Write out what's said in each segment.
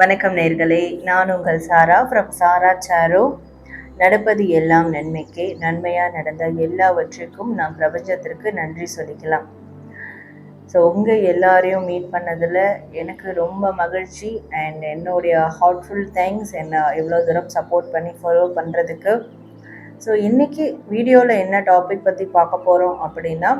வணக்கம் நேர்களே. நான் உங்கள் சாரா ஃப்ரம் சாரா சாரோ. நடப்பது எல்லாம் நன்மைக்கே. நன்மையாக நடந்த எல்லாவற்றுக்கும் நாம் பிரபஞ்சத்திற்கு நன்றி சொல்லிக்கலாம். ஸோ உங்கள் எல்லாரையும் மீட் பண்ணதில் எனக்கு ரொம்ப மகிழ்ச்சி அண்ட் என்னுடைய ஹார்ட்ஃபுல் தேங்க்ஸ் என்ன இவ்வளோ தூரம் சப்போர்ட் பண்ணி ஃபாலோ பண்ணுறதுக்கு ஸோ இன்றைக்கி வீடியோவில் என்ன டாபிக் பற்றி பார்க்க போகிறோம் அப்படின்னா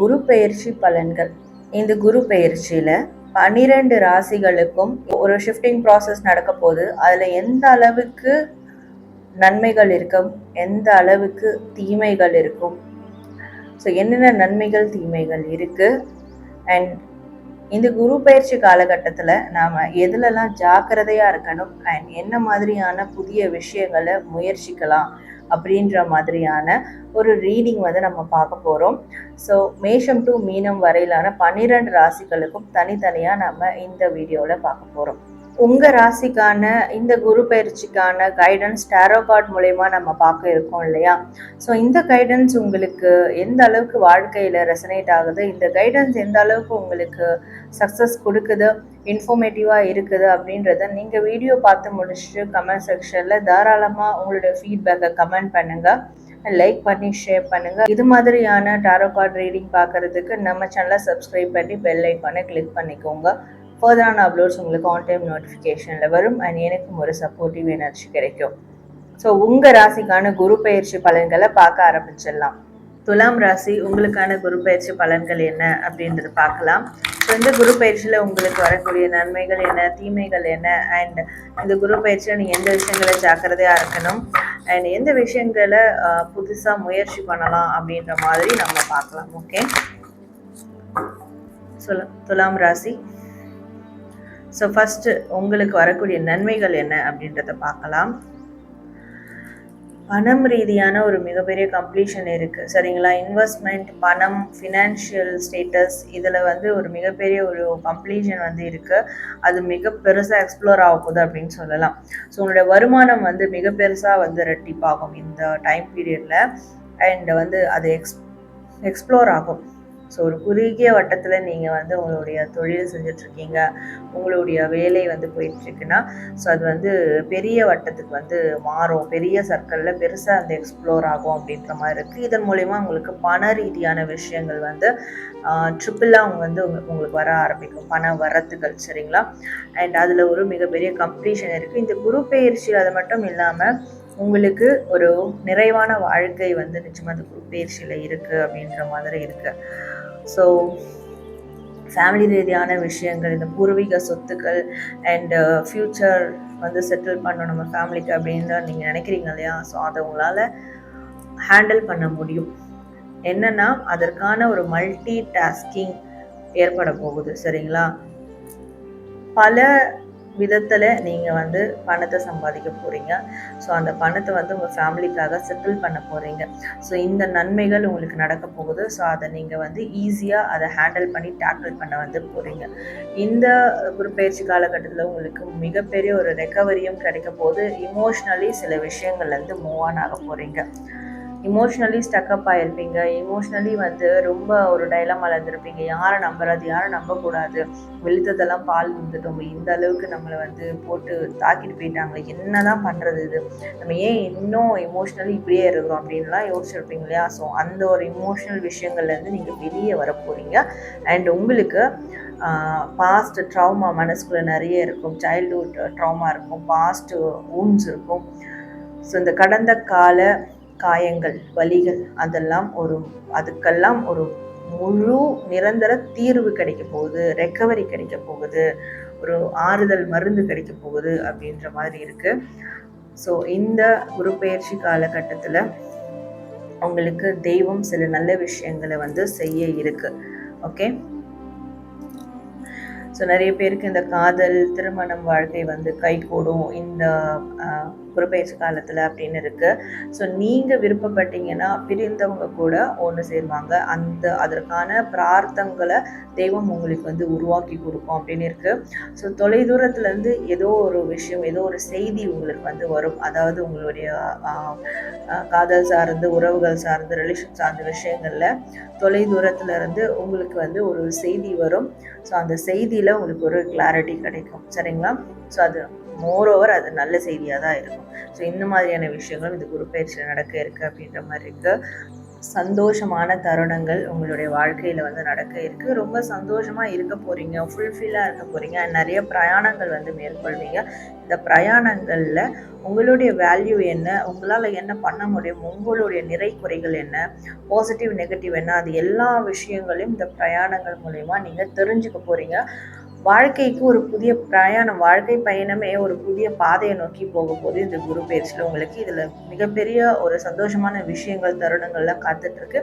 குரு பெயர்ச்சி பலன்கள். இந்த குரு பெயர்ச்சியில் பன்னிரெண்டு ராசிகளுக்கும் ஒரு ஷிஃப்டிங் ப்ராசஸ் நடக்க போகுது. அதில் எந்த அளவுக்கு நன்மைகள் இருக்கும் எந்த அளவுக்கு தீமைகள் இருக்கும். ஸோ என்னென்ன நன்மைகள் தீமைகள் இருக்குது அண்ட் இந்த குரு பயிற்சி காலகட்டத்தில் நாம் எதுலலாம் ஜாக்கிரதையாக இருக்கணும்? அண்ட் என்ன மாதிரியான புதிய விஷயங்களை முயற்சிக்கலாம்? அப்படின்ற மாதிரியான ஒரு ரீடிங் வந்து நம்ம பார்க்க போகிறோம் ஸோ மேஷம் டு மீனம் வரையிலான பன்னிரெண்டு ராசிகளுக்கும் தனித்தனியாக நம்ம இந்த வீடியோவில் பார்க்க போகிறோம் உங்கள் ராசிக்கான இந்த குரு பயிற்சிக்கான கைடன்ஸ் டேரோ கார்ட் மூலயமா நம்ம பார்க்க இருக்கோம் இல்லையா? ஸோ இந்த கைடன்ஸ் உங்களுக்கு எந்த அளவுக்கு வாழ்க்கையில் ரெசனேட் ஆகுது? இந்த கைடன்ஸ் எந்த அளவுக்கு உங்களுக்கு சக்ஸஸ் கொடுக்குது? இன்ஃபர்மேட்டிவாக இருக்குது அப்படின்றத நீங்கள் வீடியோ பார்த்து முடிச்சுட்டு கமெண்ட் செக்ஷனில் தாராளமாக உங்களுடைய ஃபீட்பேக்கை கமெண்ட் பண்ணுங்கள் லைக் பண்ணி ஷேர் பண்ணுங்கள் இது மாதிரியான டாரோ கார்ட் ரீடிங் பார்க்குறதுக்கு நம்ம சேனலை சப்ஸ்கிரைப் பண்ணி பெல் ஐக்கானை கிளிக் பண்ணிக்கோங்க. ஃபர்தரான அப்லோட்ஸ் உங்களுக்கு ஆன் டைம் நோட்டிஃபிகேஷனில் வரும். அண்ட் எனக்கும் ஒரு சப்போர்ட்டிவ் எனர்ஜி கிடைக்கும். ஸோ உங்கள் ராசிக்கான குரு பயிற்சி பலன்களை பார்க்க ஆரம்பிச்சிடலாம். துலாம் ராசி உங்களுக்கான குரு பயிற்சி பலன்கள் என்ன அப்படின்றது பார்க்கலாம். ஸோ இந்த குரு பயிற்சியில் உங்களுக்கு வரக்கூடிய நன்மைகள் என்ன தீமைகள் என்ன? அண்ட் இந்த குரு பயிற்சியில் நீங்கள் எந்த விஷயங்களை ஜாக்கிரதையாக இருக்கணும்? அண்ட் எந்த விஷயங்களை புதுசாக முயற்சி பண்ணலாம் அப்படின்ற மாதிரி நம்ம பார்க்கலாம். ஓகே சொல்ல துலாம் ராசி ஸோ ஃபஸ்ட்டு உங்களுக்கு வரக்கூடிய நன்மைகள் என்ன அப்படின்றத பார்க்கலாம். பணம் ரீதியான ஒரு மிகப்பெரிய கம்ப்ளீஷன் இருக்குது சரிங்களா? இன்வெஸ்ட்மெண்ட் பணம் ஃபினான்ஷியல் ஸ்டேட்டஸ் இதில் வந்து ஒரு மிகப்பெரிய ஒரு கம்ப்ளீஷன் வந்து இருக்குது அது மிக பெருசாக எக்ஸ்ப்ளோர் ஆக போகுது அப்படின்னு சொல்லலாம். ஸோ உங்களுடைய வருமானம் வந்து மிக பெருசாக வந்து ரெட்டிப்பாகும் இந்த டைம் பீரியடில் அண்ட் வந்து அது எக்ஸ் எக்ஸ்ப்ளோர் ஆகும். ஸோ ஒரு குறுகிய வட்டத்தில் நீங்கள் வந்து உங்களுடைய தொழில் செஞ்சிட்ருக்கீங்க உங்களுடைய வேலை வந்து போயிட்டுருக்குன்னா ஸோ அது வந்து பெரிய வட்டத்துக்கு வந்து மாறும். பெரிய சர்க்கிளில் பெருசாக அந்த எக்ஸ்ப்ளோர் ஆகும் அப்படின்ற மாதிரி இருக்குது இதன் மூலிமா உங்களுக்கு பண ரீதியான விஷயங்கள் வந்து ட்ரிப்பிளாக அவங்க வந்து உங்களுக்கு வர ஆரம்பிக்கும். பண வரத்துகள் சரிங்களா? அண்ட் அதில் ஒரு மிகப்பெரிய கம்ப்ளீஷன் இருக்குது இந்த குரு பயிற்சி அது மட்டும் இல்லாமல் உங்களுக்கு ஒரு நிறைவான வாழ்க்கை வந்து நிச்சயமாக அந்த குரு பயிற்சியில் இருக்குது அப்படின்ற மாதிரி இருக்குது ஸோ ஃபேமிலி ரீதியான விஷயங்கள் இந்த பூர்வீக சொத்துக்கள் அண்டு ஃப்யூச்சர் uh, வந்து செட்டில் பண்ணணும் நம்ம ஃபேமிலிக்கு அப்படின்னு நீங்கள் நினைக்கிறீங்க இல்லையா? ஸோ அதை உங்களால் ஹேண்டில் பண்ண முடியும். என்னென்னா அதற்கான ஒரு மல்டி டாஸ்கிங் ஏற்பட போகுது சரிங்களா? பல விதத்தில் நீங்கள் வந்து பணத்தை சம்பாதிக்க போகிறீங்க ஸோ அந்த பணத்தை வந்து உங்கள் ஃபேமிலிக்காக செட்டில் பண்ண போகிறீங்க ஸோ இந்த நன்மைகள் உங்களுக்கு நடக்க போகுது. ஸோ அதை நீங்கள் வந்து ஈஸியாக அதை ஹேண்டில் பண்ணி டேக்கிள் பண்ண வந்து போகிறீங்க இந்த ஒரு பயிற்சி காலகட்டத்தில் உங்களுக்கு மிகப்பெரிய ஒரு ரெக்கவரியும் கிடைக்க போது இமோஷ்னலி சில விஷயங்கள்லேருந்து மூவ் ஆன் ஆக போகிறீங்க இமோஷ்னலி ஸ்டக்கப் ஆகிருப்பீங்க இமோஷ்னலி வந்து ரொம்ப ஒரு டைலம் இருந்திருப்பீங்க. யாரை நம்புறது? யாரை நம்பக்கூடாது? வெளுத்ததெல்லாம் பால் வந்துட்டோம் இந்த அளவுக்கு நம்மளை வந்து போட்டு தாக்கிட்டு போயிட்டாங்களே. என்ன தான் பண்ணுறது இது? நம்ம ஏன் இன்னும் இமோஷ்னலி இப்படியே இருக்கிறோம் அப்படின்லாம் யோசிச்சிருப்பீங்க இல்லையா? ஸோ அந்த ஒரு இமோஷ்னல் விஷயங்கள்லேருந்து நீங்கள் வெளியே வர போகிறீங்க அண்ட் உங்களுக்கு பாஸ்ட் ட்ராமா மனசுக்குள்ளே நிறைய இருக்கும். சைல்டுஹுட் ட்ராமா இருக்கும். பாஸ்ட் ஊன்ஸ் இருக்கும். ஸோ இந்த கடந்த கால காயங்கள் வலிகள் அதெல்லாம் ஒரு அதுக்கெல்லாம் ஒரு முழு நிரந்தர தீர்வு கிடைக்க போகுது ரெக்கவரி கிடைக்க போகுது ஒரு ஆறுதல் மருந்து கிடைக்க போகுது அப்படின்ற மாதிரி இருக்குது ஸோ இந்த குரு பயிற்சி காலகட்டத்தில் உங்களுக்கு தெய்வம் சில நல்ல விஷயங்களை வந்து செய்ய இருக்கு. ஓகே ஸோ நிறைய பேருக்கு இந்த காதல் திருமணம் வாழ்க்கை வந்து கைகூடும் இந்த குருபெயர்ச்சி காலத்தில் அப்படின்னு இருக்குது ஸோ நீங்கள் விருப்பப்பட்டீங்கன்னா பிரிந்தவங்க கூட ஒன்று சேருவாங்க. அந்த அதற்கான பிரார்த்தங்களை தெய்வம் உங்களுக்கு வந்து உருவாக்கி கொடுக்கும் அப்படின்னு இருக்குது ஸோ தொலைதூரத்துலேருந்து ஏதோ ஒரு விஷயம் ஏதோ ஒரு செய்தி உங்களுக்கு வந்து வரும். அதாவது உங்களுடைய காதல் சார்ந்து உறவுகள் சார்ந்து ரிலேஷன் சார்ந்த விஷயங்களில் தொலைதூரத்துல இருந்து உங்களுக்கு வந்து ஒரு செய்தி வரும். ஸோ அந்த செய்தியில் உங்களுக்கு ஒரு கிளாரிட்டி கிடைக்கும். சரிங்களா? ஸோ அது மோரோவர் அது நல்ல செய்தியாக தான் இருக்கும். ஸோ இந்த மாதிரியான விஷயங்களும் இந்த குரு பயிற்சியில் நடக்க இருக்குது அப்படின்ற மாதிரி இருக்குது சந்தோஷமான தருணங்கள் உங்களுடைய வாழ்க்கையில் வந்து நடக்க இருக்குது ரொம்ப சந்தோஷமாக இருக்க போகிறீங்க ஃபுல்ஃபில்லாக இருக்க போகிறீங்க நிறைய பிரயாணங்கள் வந்து மேற்கொள்வீங்க. இந்த பிரயாணங்களில் உங்களுடைய வேல்யூ என்ன? உங்களால் என்ன பண்ண முடியும்? உங்களுடைய நிறை குறைகள் என்ன? பாசிட்டிவ் நெகட்டிவ் என்ன? அது எல்லா விஷயங்களையும் இந்த பிரயாணங்கள் மூலயமா நீங்கள் தெரிஞ்சுக்க போகிறீங்க வாழ்க்கைக்கு ஒரு புதிய பிரயாணம் வாழ்க்கை பயணமே ஒரு புதிய பாதையை நோக்கி போகும்போது இந்த குரு பயிற்சியில் உங்களுக்கு இதில் மிகப்பெரிய ஒரு சந்தோஷமான விஷயங்கள் தருணங்கள்லாம் காத்துட்ருக்கு.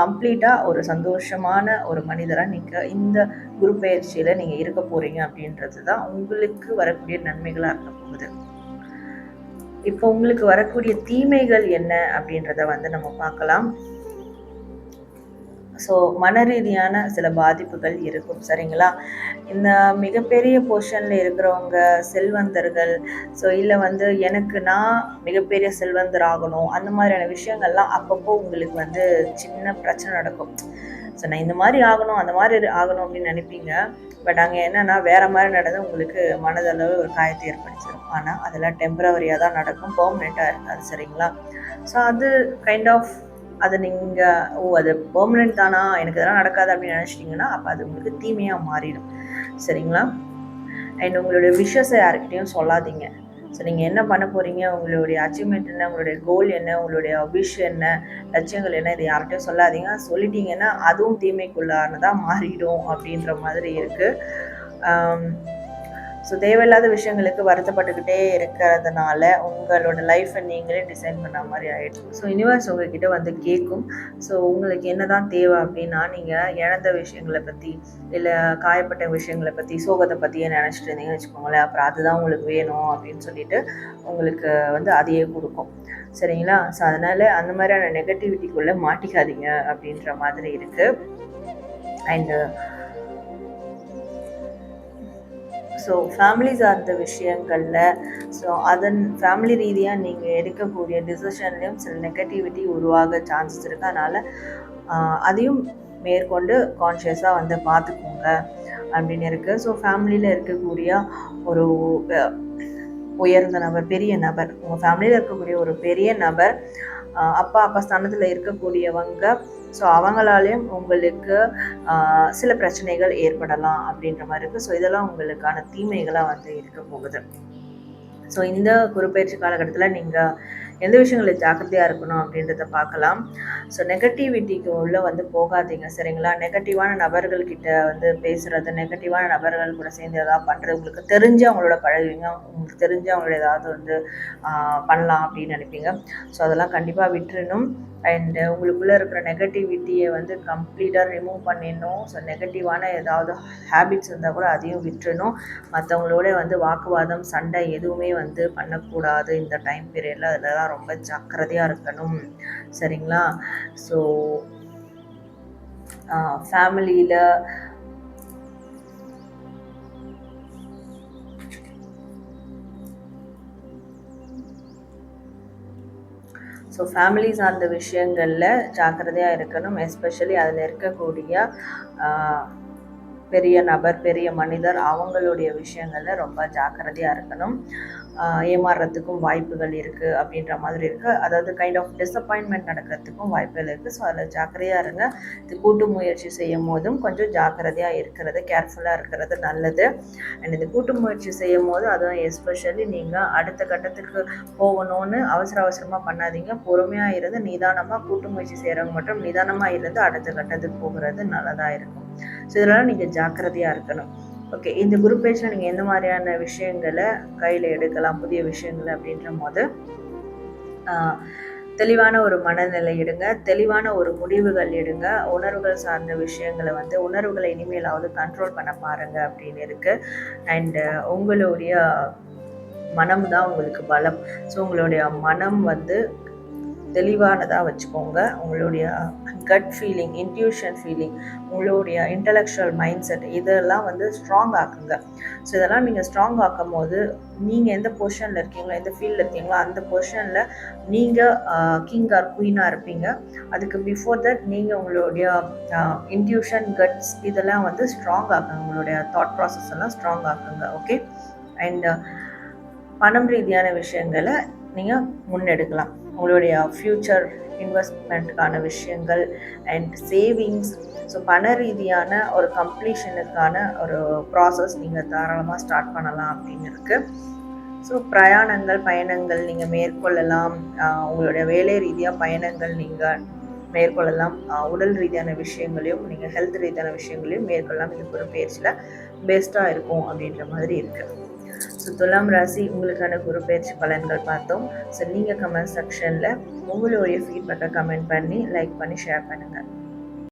கம்ப்ளீட்டாக ஒரு சந்தோஷமான ஒரு மனிதராக நீங்கள் இந்த குரு பயிற்சியில் நீங்கள் இருக்க போகிறீங்க அப்படின்றது தான் உங்களுக்கு வரக்கூடிய நன்மைகளாக இருக்க போகுது. இப்போ உங்களுக்கு வரக்கூடிய தீமைகள் என்ன அப்படின்றத வந்து நம்ம பார்க்கலாம். ஸோ மன ரீதியான சில பாதிப்புகள் இருக்கும் சரிங்களா? இந்த மிகப்பெரிய பொசிஷனில் இருக்கிறவங்க செல்வந்தர்கள் ஸோ இல்லை வந்து எனக்கு நான் மிகப்பெரிய செல்வந்தர் ஆகணும் அந்த மாதிரியான விஷயங்கள்லாம் அப்பப்போ உங்களுக்கு வந்து சின்ன பிரச்சனை நடக்கும். ஸோ நான் இந்த மாதிரி ஆகணும் அந்த மாதிரி ஆகணும் அப்படின்னு நினைப்பீங்க. பட் அங்கே என்னென்னா வேறு மாதிரி நடந்து உங்களுக்கு மனதளவு ஒரு காயத்தை ஏற்படுத்திடும். ஆனால் அதெல்லாம் டெம்பரவரியாக தான் நடக்கும் பர்மனெண்ட்டாக இருக்காது சரிங்களா? ஸோ அது கைண்ட் ஆஃப் அதை நீங்கள் ஓ அது பெர்மனெண்ட் தானா? எனக்கு இதெல்லாம் நடக்காது அப்படின்னு நினச்சிட்டிங்கன்னா அப்போ அது உங்களுக்கு தீமையாக மாறிடும். சரிங்களா? அண்ட் உங்களுடைய விஷஸை யாருக்கிட்டையும் சொல்லாதீங்க. ஸோ நீங்கள் என்ன பண்ண போகிறீங்க உங்களுடைய அச்சீவ்மெண்ட் என்ன? உங்களுடைய கோல் என்ன? உங்களுடைய விஷ் என்ன? லட்சியங்கள் என்ன? இதை யார்கிட்டையும் சொல்லாதீங்க. சொல்லிட்டீங்கன்னா அதுவும் தீமைக்குள்ளானதாக மாறிடும் அப்படின்ற மாதிரி இருக்குது ஸோ தேவையில்லாத விஷயங்களுக்கு வருத்தப்பட்டுக்கிட்டே இருக்கிறதுனால உங்களோட லைஃப்பை நீங்களே டிசைன் பண்ண மாதிரி ஆகிடும் ஸோ யூனிவர்ஸ் உங்ககிட்ட வந்து கேட்கும் ஸோ உங்களுக்கு என்ன தான் தேவை அப்படின்னா நீங்கள் இழந்த விஷயங்களை பற்றி இல்லை காயப்பட்ட விஷயங்களை பற்றி சோகத்தை பற்றியே நினச்சிட்டு இருந்தீங்கன்னு வச்சுக்கோங்களேன். அப்புறம் அதுதான் உங்களுக்கு வேணும் அப்படின்னு சொல்லிட்டு உங்களுக்கு வந்து அதையே கொடுக்கும். சரிங்களா? ஸோ அதனால் அந்த மாதிரியான நெகட்டிவிட்டிக்குள்ளே மாட்டிக்காதீங்க அப்படின்ற மாதிரி இருக்குது அண்டு ஸோ ஃபேமிலி சார்ந்த விஷயங்களில் ஸோ அதன் ஃபேமிலி ரீதியாக நீங்கள் எடுக்கக்கூடிய டிசிஷன்லேயும் சில நெகட்டிவிட்டி உருவாக சான்சஸ் இருக்குது அதனால் அதையும் மேற்கொண்டு கான்ஷியஸாக வந்து பார்த்துக்கோங்க அப்படின்னு இருக்குது ஸோ ஃபேமிலியில் இருக்கக்கூடிய ஒரு உயர்ந்த நபர் பெரிய நபர் உங்கள் ஃபேமிலியில் இருக்கக்கூடிய ஒரு பெரிய நபர் அப்பா அப்பா ஸ்தானத்தில் இருக்கக்கூடியவங்க ஸோ அவங்களாலேயும் உங்களுக்கு சில பிரச்சனைகள் ஏற்படலாம் அப்படின்ற மாதிரி இருக்குது ஸோ இதெல்லாம் உங்களுக்கான தீமைகளாக வந்து இருக்க போகுது. ஸோ இந்த குறுப்பெயர்ச்சி காலகட்டத்தில் நீங்கள் எந்த விஷயங்களில் ஜாக்கிரதையாக இருக்கணும் அப்படின்றத பார்க்கலாம். ஸோ நெகட்டிவிட்டிக்கு உள்ளே வந்து போகாதீங்க சரிங்களா? நெகட்டிவான நபர்கள்கிட்ட வந்து பேசுகிறது நெகட்டிவான நபர்கள் கூட சேர்ந்து எதாவது பண்ணுறது உங்களுக்கு தெரிஞ்சு அவங்களோட பழகுவீங்க. உங்களுக்கு தெரிஞ்சு அவங்களோட ஏதாவது வந்து பண்ணலாம் அப்படின்னு நினைப்பீங்க. ஸோ அதெல்லாம் கண்டிப்பாக விட்டுறணும். அண்டு உங்களுக்குள்ளே இருக்கிற நெகட்டிவிட்டியை வந்து கம்ப்ளீட்டாக ரிமூவ் பண்ணிடணும். ஸோ நெகட்டிவான ஏதாவது ஹேபிட்ஸ் இருந்தால் கூட அதையும் விட்டுறணும். மற்றவங்களோட வந்து வாக்குவாதம் சண்டை எதுவுமே வந்து பண்ணக்கூடாது இந்த டைம் பீரியடில் அதில் தான் ரொம்ப ஜாக்கிரதையாக இருக்கணும். சரிங்களா? ஸோ ஃபேமிலியில் ஸோ ஃபேமிலி சார்ந்த விஷயங்களில் ஜாக்கிரதையாக இருக்கணும். எஸ்பெஷலி அதில் இருக்கக்கூடிய பெரிய நபர் பெரிய மனிதர் அவங்களுடைய விஷயங்களில் ரொம்ப ஜாக்கிரதையாக இருக்கணும். ஏமாறுறதுக்கும் வாய்ப்புகள் இருக்குது அப்படின்ற மாதிரி இருக்குது அதாவது கைண்ட் ஆஃப் டிஸப்பாயின்மெண்ட் நடக்கிறதுக்கும் வாய்ப்புகள் இருக்குது ஸோ அதில் ஜாக்கிரதையாக இருங்க. இது கூட்டு முயற்சி செய்யும் போதும் கொஞ்சம் ஜாக்கிரதையாக இருக்கிறது கேர்ஃபுல்லாக இருக்கிறது நல்லது. அண்ட் இது கூட்டு முயற்சி செய்யும் போது அதுவும் எஸ்பெஷலி நீங்கள் அடுத்த கட்டத்துக்கு போகணும்னு அவசர அவசரமாக பண்ணாதீங்க. பொறுமையாக இருந்து நிதானமாக கூட்டு முயற்சி செய்கிறவங்க மட்டும் நிதானமாக இருந்து அடுத்த கட்டத்துக்கு போகிறது நல்லதாக இருக்கும். ஸோ இதனால் நீங்கள் ஜாக்கிரதையாக இருக்கணும். ஓகே இந்த குரூப் பேஜில் நீங்கள் எந்த மாதிரியான விஷயங்களை கையில் எடுக்கலாம் புதிய விஷயங்களை அப்படின்ற போது தெளிவான ஒரு மனநிலை எடுங்க தெளிவான ஒரு முடிவுகள் எடுங்க உணர்வுகள் சார்ந்த விஷயங்களை வந்து உணர்வுகளை இனிமேலாவது கண்ட்ரோல் பண்ண பாருங்க அப்படின்னு இருக்குது அண்டு உங்களுடைய மனம் தான் உங்களுக்கு பலம். ஸோ உங்களுடைய மனம் வந்து தெளிவானதாக வச்சுக்கோங்க. உங்களுடைய கட் ஃபீலிங் இன்ட்யூஷன் ஃபீலிங் உங்களுடைய இன்டலெக்சுவல் மைண்ட் செட் இதெல்லாம் வந்து ஸ்ட்ராங் ஆக்குங்க. ஸோ இதெல்லாம் நீங்கள் ஸ்ட்ராங் ஆக்கும் போது நீங்கள் எந்த பொசிஷனில் இருக்கீங்களோ எந்த ஃபீல்டில் இருக்கீங்களோ அந்த பொசிஷனில் நீங்கள் கிங் ஆர் குயினாக இருப்பீங்க. அதுக்கு பிஃபோர் தட் நீங்கள் உங்களுடைய இன்ட்யூஷன் கட்ஸ் இதெல்லாம் வந்து ஸ்ட்ராங் ஆக்குங்க. உங்களுடைய தாட் ப்ராசஸ் எல்லாம் ஸ்ட்ராங் ஆக்குங்க. ஓகே அண்ட் பணம் ரீதியான விஷயங்களை நீங்கள் முன்னெடுக்கலாம். உங்களுடைய ஃப்யூச்சர் இன்வெஸ்ட்மெண்ட்டுக்கான விஷயங்கள் அண்ட் சேவிங்ஸ் ஸோ பண ரீதியான ஒரு கம்ப்ளீஷனுக்கான ஒரு ப்ராசஸ் நீங்கள் தாராளமாக ஸ்டார்ட் பண்ணலாம் அப்படின்னு இருக்குது ஸோ பிரயாணங்கள் பயணங்கள் நீங்கள் மேற்கொள்ளலாம். உங்களுடைய வேலை ரீதியாக பயணங்கள் நீங்கள் மேற்கொள்ளலாம். உடல் ரீதியான விஷயங்களையும் நீங்கள் ஹெல்த் ரீதியான விஷயங்களையும் மேற்கொள்ளலாம். இந்த ஒரு பேச்சில் பெஸ்ட்டாக இருக்கும் அப்படின்ற மாதிரி இருக்குது ஸோ துலாம் ராசி உங்களுக்கான குரு பயிற்சி பலன்கள் பார்த்தோம். ஸோ நீங்கள் கமெண்ட் செக்ஷனில் உங்களுடைய ஃபீட்பேக்கை கமெண்ட் பண்ணி லைக் பண்ணி ஷேர் பண்ணுங்கள்